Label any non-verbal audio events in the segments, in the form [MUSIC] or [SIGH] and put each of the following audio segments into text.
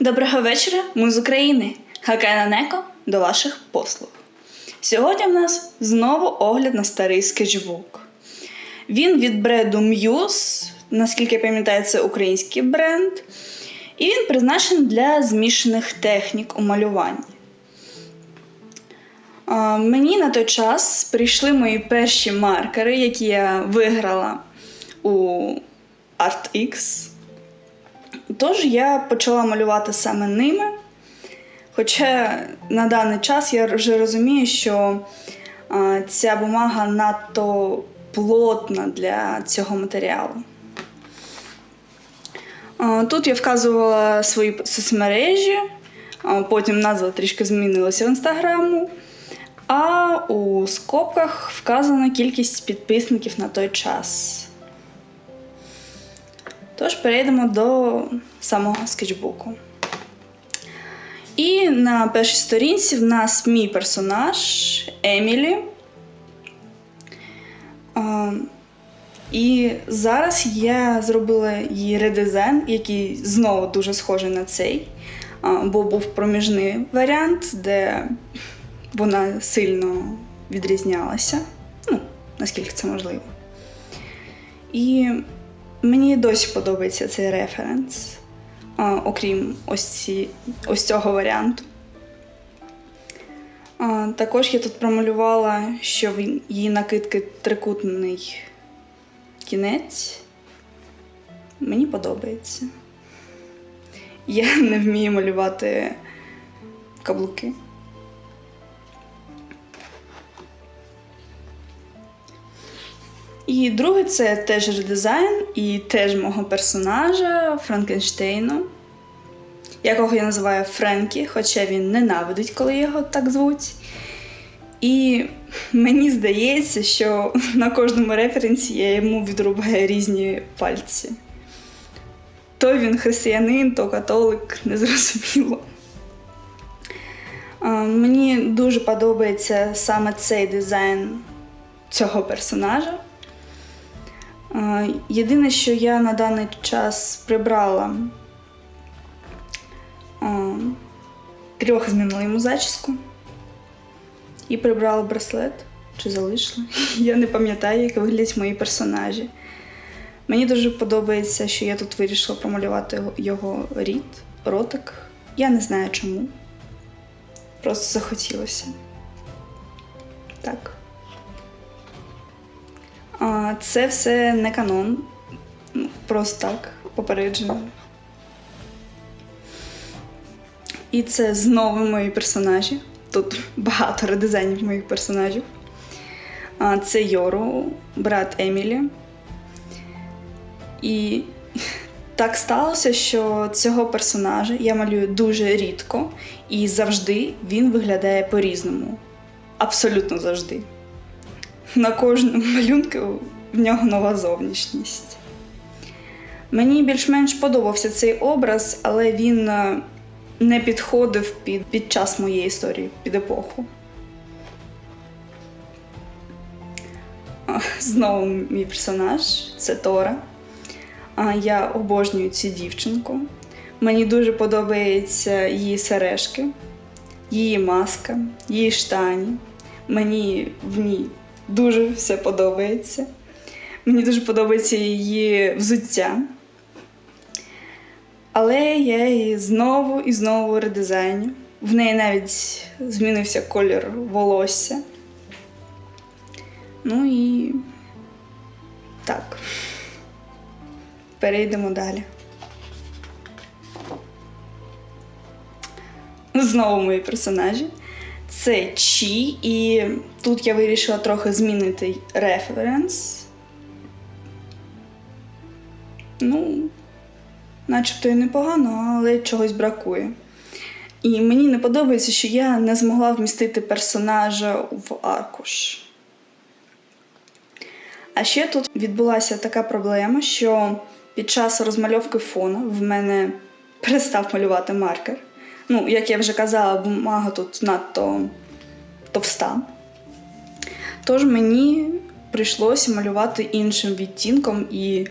Доброго вечора, ми з України. Хакена Неко до ваших послуг. Сьогодні в нас знову огляд на старий скетчбук. Він від бренду Muse, наскільки я пам'ятаю, це український бренд. І він призначений для змішаних технік у малюванні. Мені на той час прийшли мої перші маркери, які я виграла у ArtX. Тож я почала малювати саме ними. Хоча на даний час я вже розумію, що ця бумага надто плотна для цього матеріалу. Тут я вказувала свої соцмережі, потім назва трішки змінилася в інстаграму, а у скобках вказана кількість підписників на той час. Тож перейдемо до самого скетчбуку. І на першій сторінці в нас мій персонаж Емілі. І зараз я зробила її редизайн, який знову дуже схожий на цей, бо був проміжний варіант, де вона сильно відрізнялася. Ну, наскільки це можливо. І Мені досі подобається цей референс, окрім ось, ці, ось цього варіанту. Також я тут промалювала, що в її накидки трикутний кінець. Мені подобається. Я [LAUGHS] не вмію малювати каблуки. І друге це теж редизайн і теж мого персонажа Франкенштейну, якого я називаю Френкі, хоча він ненавидить, коли його так звуть. І мені здається, що [LAUGHS] на кожному референсі я йому відрубаю різні пальці. То він християнин, то католик, [LAUGHS] незрозуміло. Мені дуже подобається саме цей дизайн цього персонажа. Єдине, що я на даний час прибрала трьох змінила йому зачіску і прибрала браслет чи залишила. [LAUGHS] Я не пам'ятаю, як виглядять мої персонажі. Мені дуже подобається, що я тут вирішила промалювати його рід, ротик. Я не знаю чому. Просто захотілося. Так. Це все не канон. Просто так, попереджено. І це знову мої персонажі. Тут багато редизайнів моїх персонажів. А, Це Йору, брат Емілі. І так сталося, що цього персонажа я малюю дуже рідко, і завжди він виглядає по-різному. Абсолютно завжди на кожному малюнку в нього нова зовнішність. Мені більш-менш подобався цей образ, але він е, не підходив під, під час моєї історії, під епоху. Знову мій персонаж це Тора. Я обожнюю цю дівчинку. Мені дуже подобаються її сережки, її маска, її штані. Мені в ній дуже все подобається. Мені дуже подобається її взуття. Але я її знову і знову редизайню. В неї навіть змінився колір волосся. Ну і так. Перейдемо далі. Знову мої персонажі. Це Чі, і тут я вирішила трохи змінити референс. Ну, начебто і непогано, але чогось бракує. І мені не подобається, що я не змогла вмістити персонажа в аркуш. А ще тут відбулася така проблема, що під час розмальовки фону в мене перестав малювати маркер. Ну, як я вже казала, бумага тут надто товста. Тож мені прийшлося малювати іншим відтінком і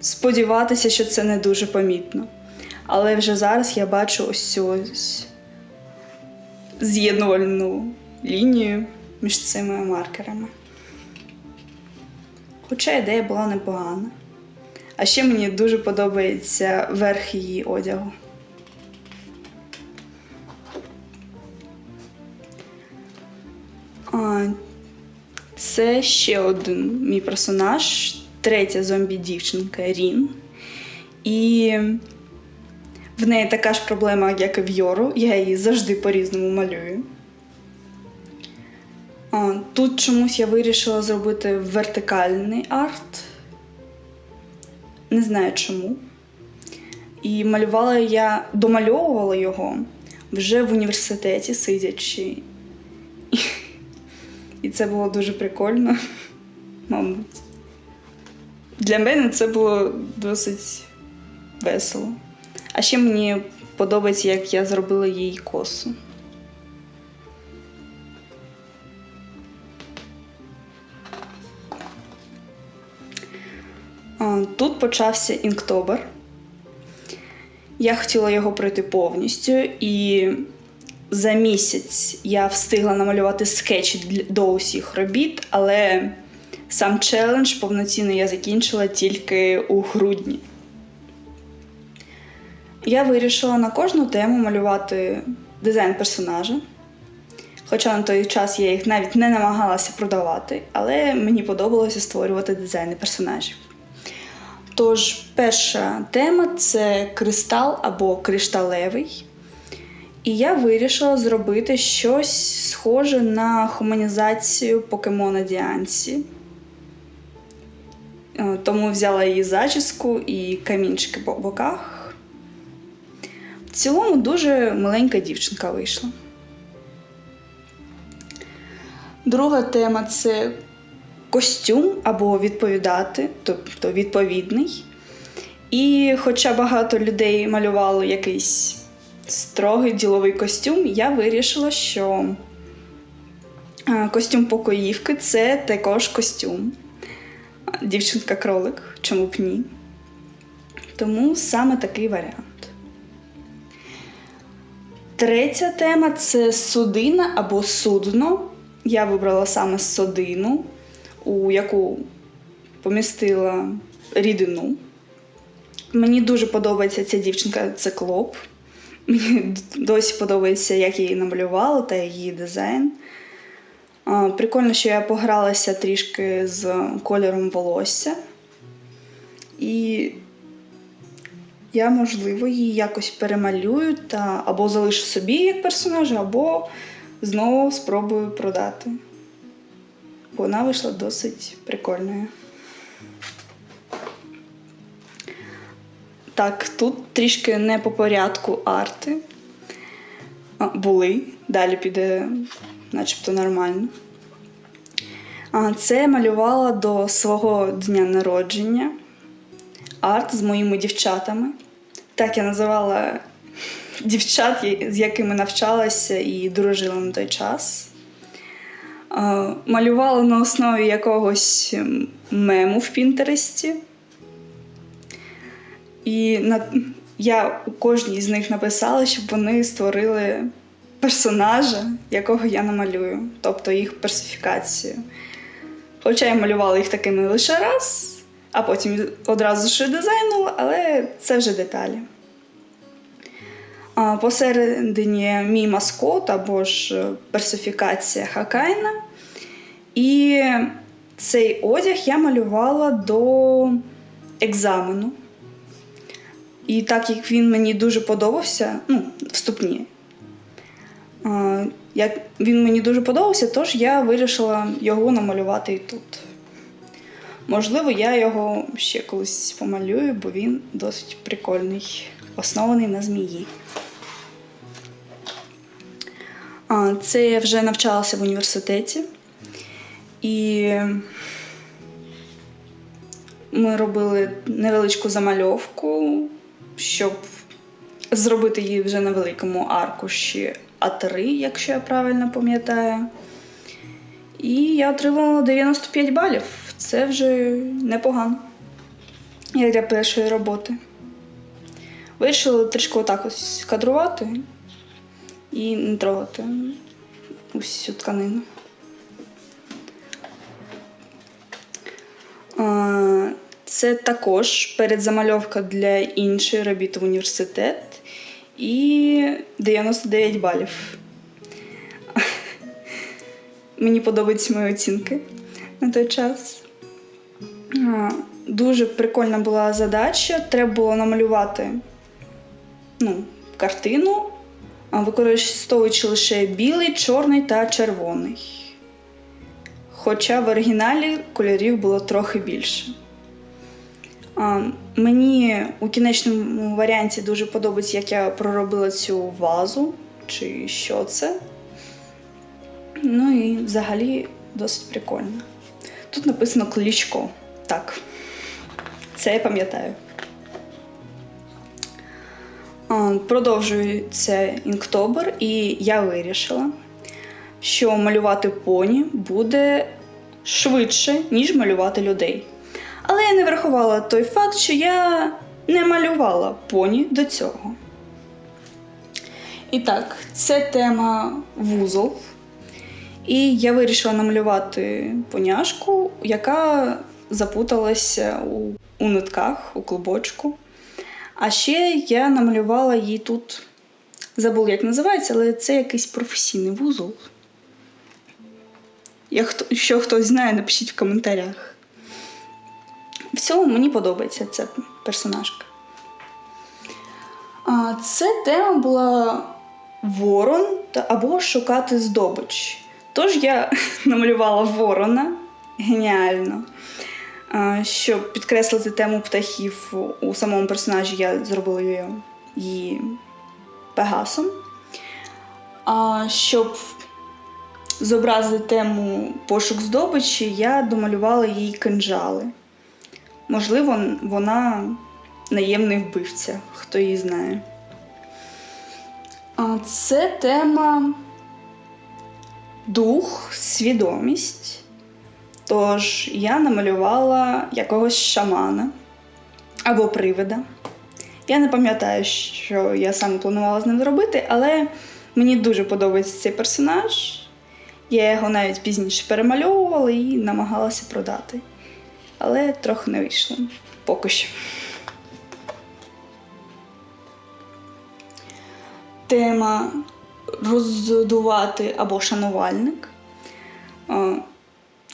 сподіватися, що це не дуже помітно. Але вже зараз я бачу ось цю ось з'єднувальну лінію між цими маркерами. Хоча ідея була непогана. А ще мені дуже подобається верх її одягу. Це ще один мій персонаж, третя зомбі-дівчинка Рін. І в неї така ж проблема, як і в Йору. Я її завжди по-різному малюю. Тут чомусь я вирішила зробити вертикальний арт. Не знаю чому. І малювала я, домальовувала його вже в університеті, сидячи. І це було дуже прикольно, [LAUGHS] мабуть. Для мене це було досить весело. А ще мені подобається, як я зробила їй косу. Тут почався інктобер. Я хотіла його пройти повністю, і за місяць я встигла намалювати скетчі до усіх робіт, але сам челендж повноцінно я закінчила тільки у грудні. Я вирішила на кожну тему малювати дизайн персонажа. Хоча на той час я їх навіть не намагалася продавати, але мені подобалося створювати дизайни персонажів. Тож, перша тема це кристал або кришталевий. І я вирішила зробити щось схоже на хуманізацію покемона Діанці. Е, Тому взяла її зачіску і камінчики по боках. В цілому дуже маленька дівчинка вийшла. Друга тема це костюм або відповідати, тобто відповідний. І хоча багато людей малювало якийсь строгий діловий костюм, я вирішила, що е, костюм покоївки це також костюм. Дівчинка-кролик, чому б ні. Тому саме такий варіант. Третя тема це судина або судно. Я вибрала саме судину, у яку помістила рідину. Мені дуже подобається ця дівчинка циклоп. Мені досі подобається, як її намалювала та її дизайн. Прикольно, що я погралася трішки з кольором волосся. І я, можливо, її якось перемалюю та або залишу собі як персонажа, або знову спробую продати. Вона вийшла досить прикольною. Так, тут трішки не по порядку арти. Були, далі піде начебто нормально. Це я малювала до свого дня народження. Арт з моїми дівчатами. Так я називала [LAUGHS] дівчат, з якими навчалася і дружила на той час. Малювала на основі якогось ем, мему в Пінтересті. І на... я у кожній з них написала, щоб вони створили персонажа, якого я намалюю, тобто їх персифікацію. Хоча я малювала їх такими лише раз, а потім одразу ж дизайнула, але це вже деталі. Посередині мій маскот або ж персифікація Хакайна. І цей одяг я малювала до екзамену. І так як він мені дуже подобався, ну, вступні, як він мені дуже подобався, тож я вирішила його намалювати і тут. Можливо, я його ще колись помалюю, бо він досить прикольний, оснований на змії. Це я вже навчалася в університеті. І ми робили невеличку замальовку, щоб зробити її вже на великому аркуші А3, якщо я правильно пам'ятаю. І я отримала 95 балів. Це вже непогано. Як для першої роботи. Вирішила трішки отак ось кадрувати і не трогати усю тканину. Це також передзамальовка для іншої робіти в університет і 99 балів. Мені подобаються мої оцінки на той час. Дуже прикольна була задача. Треба було намалювати ну, картину, використовуючи лише білий, чорний та червоний. Хоча в оригіналі кольорів було трохи більше. Мені у кінечному варіанті дуже подобається, як я проробила цю вазу, чи що це. Ну і взагалі досить прикольно. Тут написано Кличко. Так, це я пам'ятаю. Продовжується інктобер, і я вирішила, що малювати поні буде швидше, ніж малювати людей. Але я не врахувала той факт, що я не малювала поні до цього. І так, це тема вузол. І я вирішила намалювати поняшку, яка запуталася у, у нитках, у клубочку. А ще я намалювала її тут. Забула, як називається, але це якийсь професійний вузол. Якщо хтось знає, напишіть в коментарях. В цьому мені подобається ця персонажка. А Це тема була ворон або шукати здобич. Тож я [LAUGHS] намалювала ворона геніально. Щоб підкреслити тему птахів у самому персонажі, я зробила її пегасом. А щоб зобразити тему пошук здобичі, я домалювала їй кинджали. Можливо, вона наємний вбивця, хто її знає. А Це тема дух, свідомість. Тож я намалювала якогось шамана або привида. Я не пам'ятаю, що я саме планувала з ним зробити, але мені дуже подобається цей персонаж. Я його навіть пізніше перемальовувала і намагалася продати. Але трохи не вийшло поки що. Тема роздувати або шанувальник.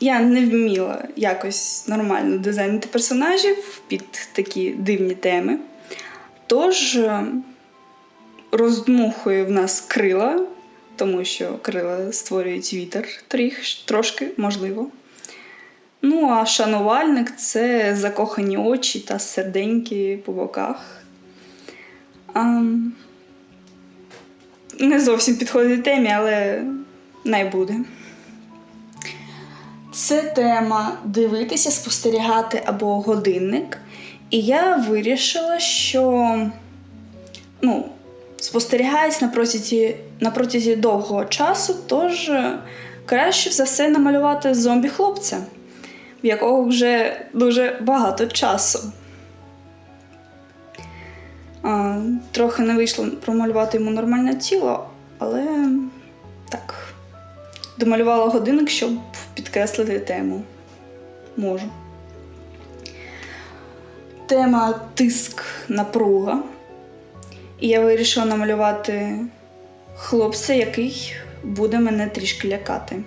Я не вміла якось нормально дизайнити персонажів під такі дивні теми. Тож роздмухую в нас крила, тому що крила створюють вітер трошки, можливо. Ну, а шанувальник це закохані очі та серденьки по боках. А, не зовсім підходить темі, але най буде. Це тема дивитися, спостерігати або годинник. І я вирішила, що ну, спостерігаюсь на протязі, на протязі довгого часу, тож краще за все намалювати зомбі-хлопця, в якого вже дуже багато часу. Трохи не вийшло промалювати йому нормальне тіло, але так, домалювала годинник, щоб підкреслити тему. Можу. Тема тиск напруга. І я вирішила намалювати хлопця, який буде мене трішки лякати.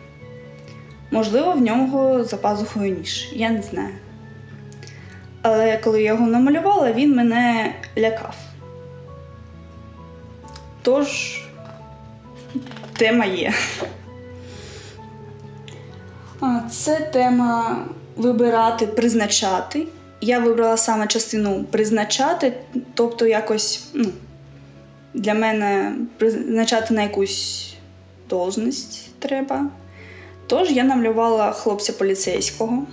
Можливо, в нього за пазухою ніж, я не знаю. Але коли я його намалювала, він мене лякав. Тож, тема є. Це тема вибирати, призначати. Я вибрала саме частину призначати, тобто якось ну, для мене призначати на якусь должність треба. Тож я намалювала хлопця поліцейського.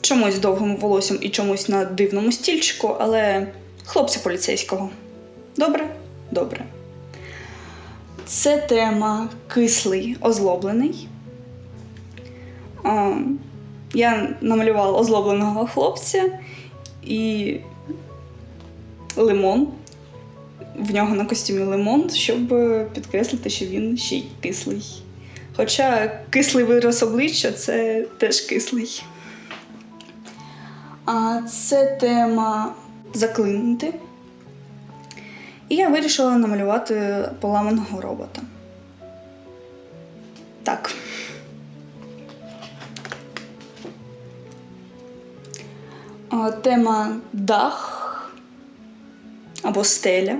Чомусь довгим волоссям і чомусь на дивному стільчику, але хлопця поліцейського. Добре? Добре. Це тема кислий озлоблений. Я намалювала озлобленого хлопця, і лимон. В нього на костюмі лимон, щоб підкреслити, що він ще й кислий. Хоча кислий вираз обличчя це теж кислий. А це тема заклинити. І я вирішила намалювати поламаного робота. Так. Тема дах або стеля.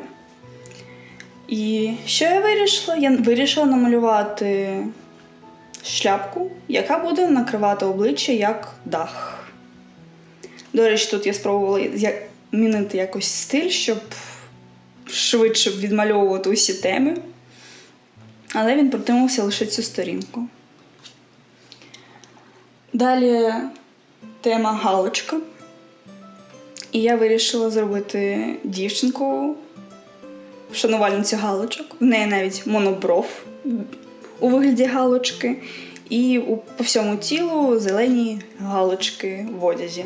І що я вирішила? Я вирішила намалювати шляпку, яка буде накривати обличчя як дах. До речі, тут я спробувала змінити якось стиль, щоб швидше відмальовувати усі теми. Але він протримався лише цю сторінку. Далі тема галочка. І я вирішила зробити дівчинку, шанувальницю галочок. В неї навіть монобров у вигляді галочки, і у, по всьому тілу зелені галочки в одязі.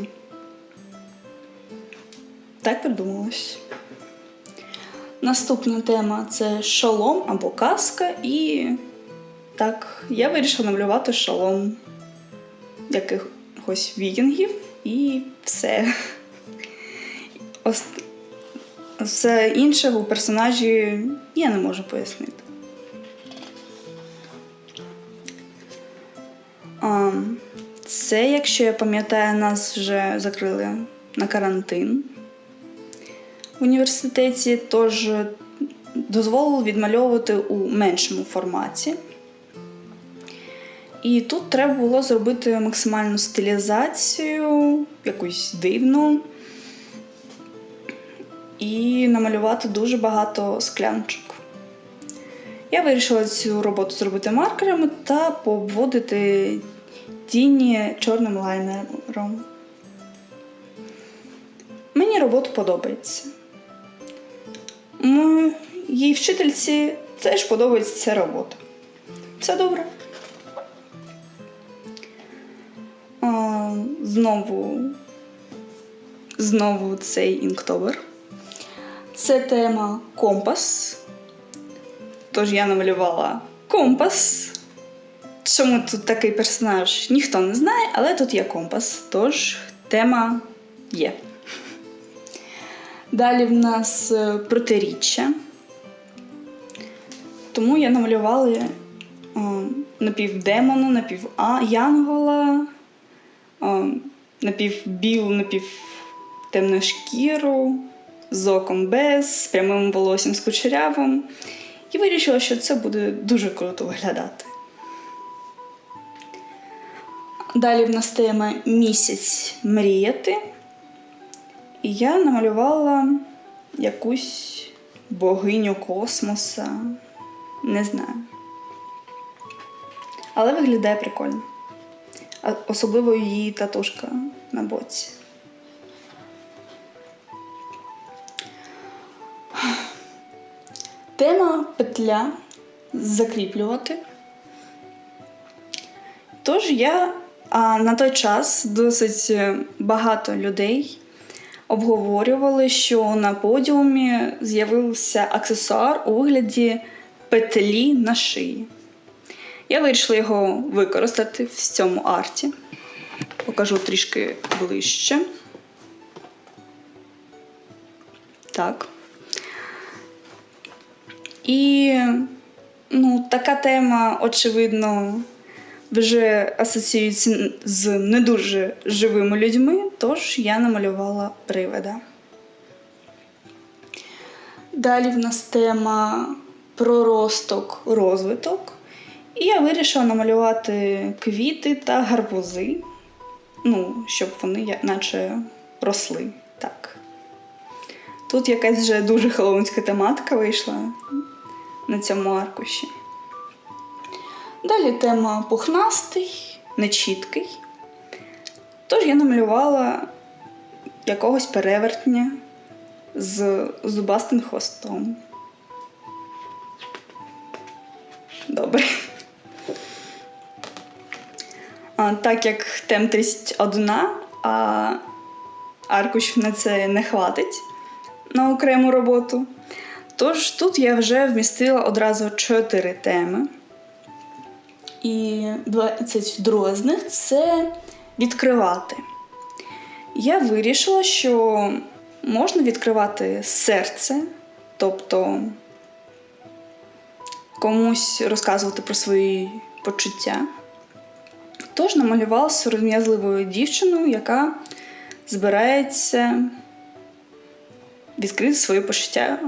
Так придумалось. Наступна тема це шолом або каска, і так, я вирішила намалювати шолом якихось вікінгів і все. Все інше у персонажі я не можу пояснити. Це, якщо я пам'ятаю, нас вже закрили на карантин в університеті, тож дозволили відмальовувати у меншому форматі. І тут треба було зробити максимальну стилізацію, якусь дивну, і намалювати дуже багато скляночок. Я вирішила цю роботу зробити маркерами та пообводити тіні чорним лайнером. Мені робота подобається. Моїй вчительці теж подобається ця робота. Все добре. Знову, знову цей інктобер. Це тема компас. Тож я намалювала компас. Чому тут такий персонаж, ніхто не знає, але тут є компас, тож тема є. Далі в нас е, протиріччя. Тому я намалювала е, напівдемона, напів а, янгола, е, напівбілу, напівтемну шкіру, з оком без, з прямим волоссям з кучерявим. І вирішила, що це буде дуже круто виглядати. Далі в нас тема місяць мріяти. І я намалювала якусь богиню космоса. Не знаю. Але виглядає прикольно. Особливо її татушка на боці. Тема петля закріплювати. Тож я а, на той час досить е, багато людей обговорювали, що на подіумі з'явився аксесуар у вигляді петлі на шиї. Я вирішила його використати в цьому арті. Покажу трішки ближче. Так. І ну, така тема, очевидно, вже асоціюється з не дуже живими людьми, тож я намалювала привида. Далі в нас тема проросток, розвиток. І я вирішила намалювати квіти та гарбузи, ну, щоб вони наче росли. Так. Тут якась вже дуже хеллоуінська тематика вийшла на цьому аркуші. Далі тема пухнастий, нечіткий. Тож я намалювала якогось перевертня з зубастим хвостом. Добре. А, так як тем 31, а аркуш на це не хватить, на окрему роботу. Тож тут я вже вмістила одразу чотири теми. І 22 з це відкривати. Я вирішила, що можна відкривати серце, тобто комусь розказувати про свої почуття. Тож намалювала сором'язливою дівчиною, яка збирається відкрити своє почуття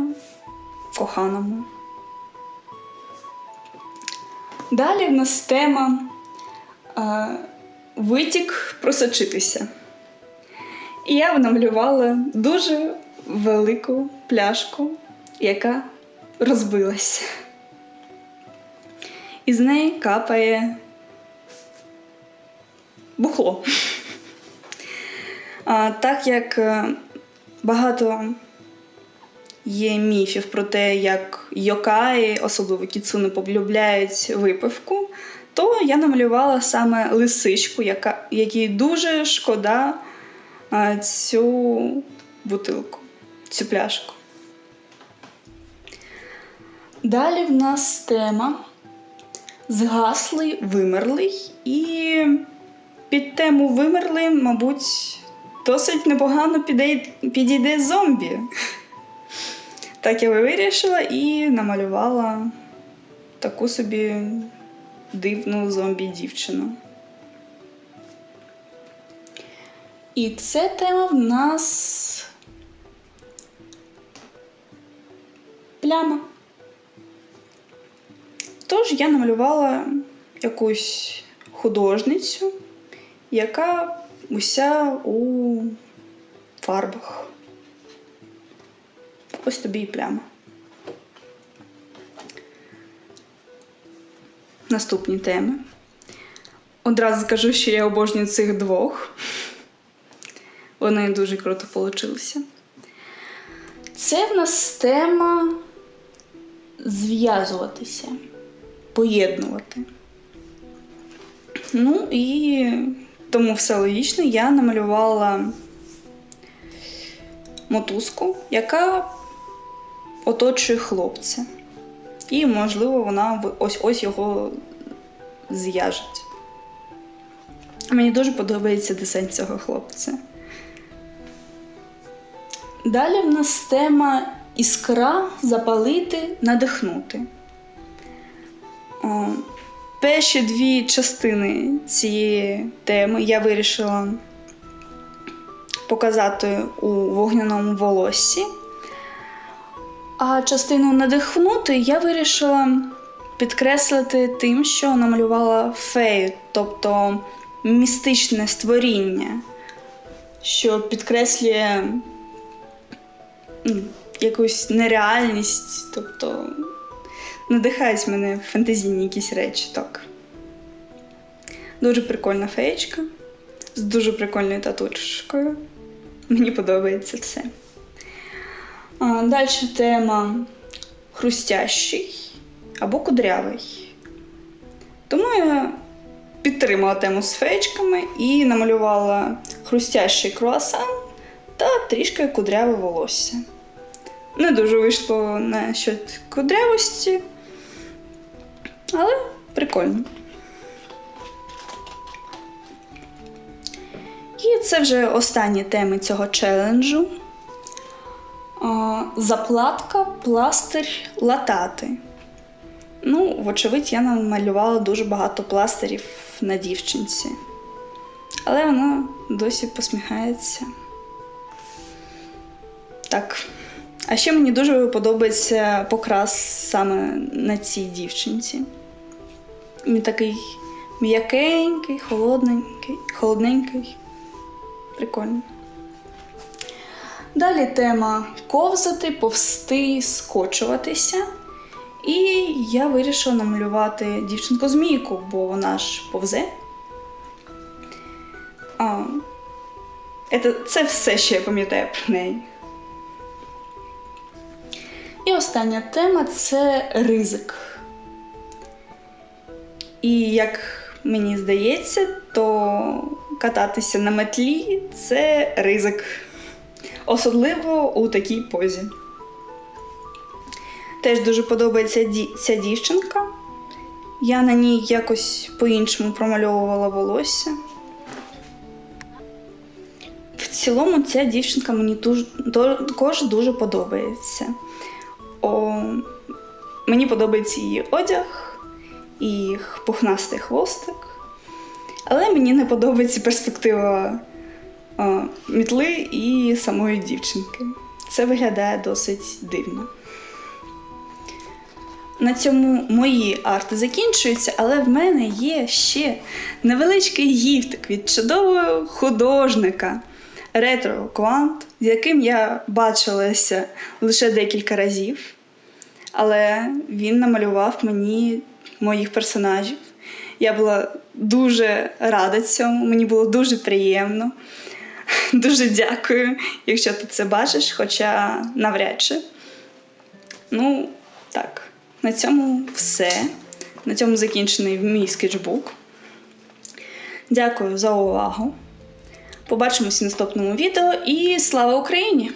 коханому. Далі в нас тема е, витік просочитися. І я намалювала дуже велику пляшку, яка розбилася. І з неї капає бухло. [LAUGHS] А, Так як е, багато є міфів про те, як йокаї, особливо кіцуни, полюбляють випивку, то я намалювала саме лисичку, яка, якій дуже шкода цю бутилку, цю пляшку. Далі в нас тема згаслий, вимерлий, і під тему вимерлий, мабуть, досить непогано підійде зомбі. Так я вирішила і намалювала таку собі дивну зомбі-дівчину. І це тема в нас пляма. Тож я намалювала якусь художницю, яка уся у фарбах. Ось тобі і пляма. Наступні теми. Одразу скажу, що я обожнюю цих двох. Вони дуже круто получилися. Це в нас тема зв'язуватися, поєднувати. Ну і тому все логічно я намалювала мотузку, яка оточує хлопця. І, можливо, вона ось ось його зв'яжеть. Мені дуже подобається дизайн цього хлопця. Далі в нас тема іскра запалити, надихнути. О, перші дві частини цієї теми я вирішила показати у вогняному волоссі. А частину надихнути я вирішила підкреслити тим, що намалювала фею, тобто містичне створіння, що підкреслює якусь нереальність, тобто надихають мене фантазійні якісь речі. так. Дуже прикольна феєчка з дуже прикольною татушкою. Мені подобається це. Далі тема хрустящий або кудрявий. Тому я підтримала тему з феєчками і намалювала хрустящий круасан та трішки кудряве волосся. Не дуже вийшло на щодо кудрявості, але прикольно. І це вже останні теми цього челенджу. Заплатка, пластир, латати. Ну, вочевидь, я намалювала дуже багато пластирів на дівчинці. Але вона досі посміхається. Так. А ще мені дуже подобається покрас саме на цій дівчинці. Він такий м'якенький, холодненький, холодненький. Прикольно. Далі тема ковзати, повсти, скочуватися. І я вирішила намалювати дівчинку змійку, бо вона ж повзе. А, Це все, що я пам'ятаю про неї. І остання тема це ризик. І як мені здається, то кататися на метлі це ризик. Особливо у такій позі. Теж дуже подобається ді- ця дівчинка. Я на ній якось по-іншому промальовувала волосся. В цілому ця дівчинка мені також дуже подобається. О, мені подобається її одяг і пухнастий хвостик. Але мені не подобається перспектива мітли і самої дівчинки. Це виглядає досить дивно. На цьому мої арти закінчуються, але в мене є ще невеличкий гіфтик від чудового художника Ретро Квант, з яким я бачилася лише декілька разів. Але він намалював мені моїх персонажів. Я була дуже рада цьому, мені було дуже приємно. [LAUGHS] Дуже дякую, якщо ти це бачиш, хоча навряд чи. Ну, так, на цьому все. На цьому закінчений мій скетчбук. Дякую за увагу. Побачимось в наступному відео і слава Україні!